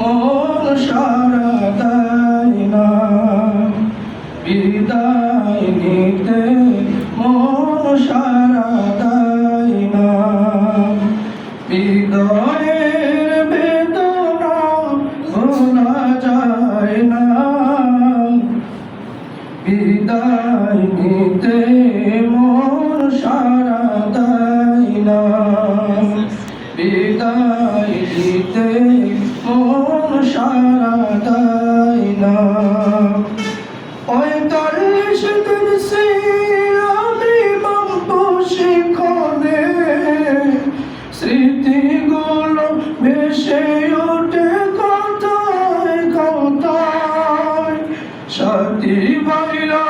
মন সারা দেয় না। বিদায় বিদায় নিতে মন সারা দেয় না? বিদায় নিতে মন সারা পঁয়তাল্লিশ দিন সে আমি বাম্পু শিখনে স্মৃতিগুলো ভেসে ওঠে কথায় কথায়। ভাইরা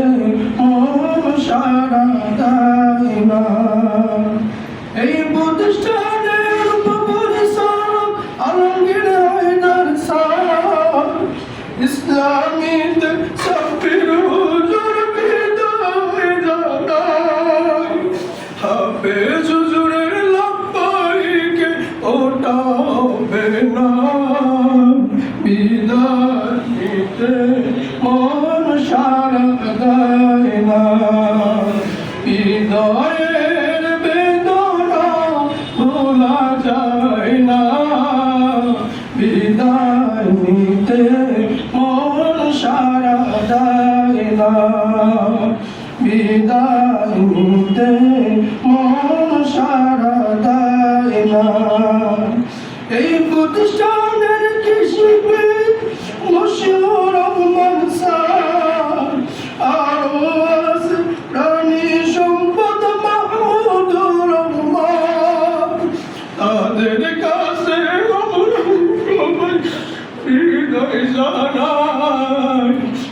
ওঠাবে না বিদায় নিতে মন সারা দেয় না হৃদয়ের বেদনা ভোলা যায় না বিদায় নিতে মন সারা দেয় না বিদায় নিতে মন সারা দেয় না। এই প্রতিষ্ঠানের কৃষিবিদ মশিউর রহমান স্যার আরও আছে সম্পদ মাহমুদুর রহমান তাদের কাছে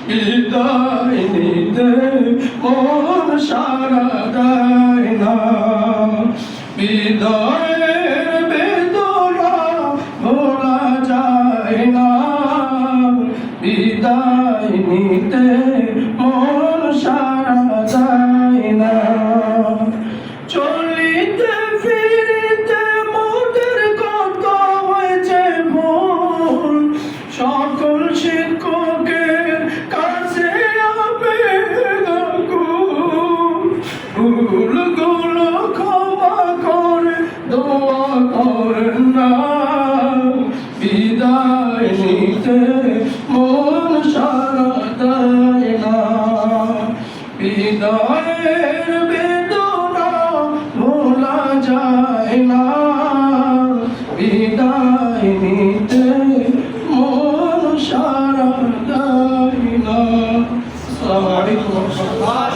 হৃদয় নিতে মন সারা দেয় না। বিদায় নিতে মন সারা যায় না। চলিতে ফিরিতে মোদের কত হয়েছে ভুল, সকল শিক্ষকের কাছে ভুলগুলো ক্ষমা করে দোয়া করেন হৃদয়ের বেদনা ভোলা যায় না। বিদায় নিতে মন সারা যায় না। আসসালামু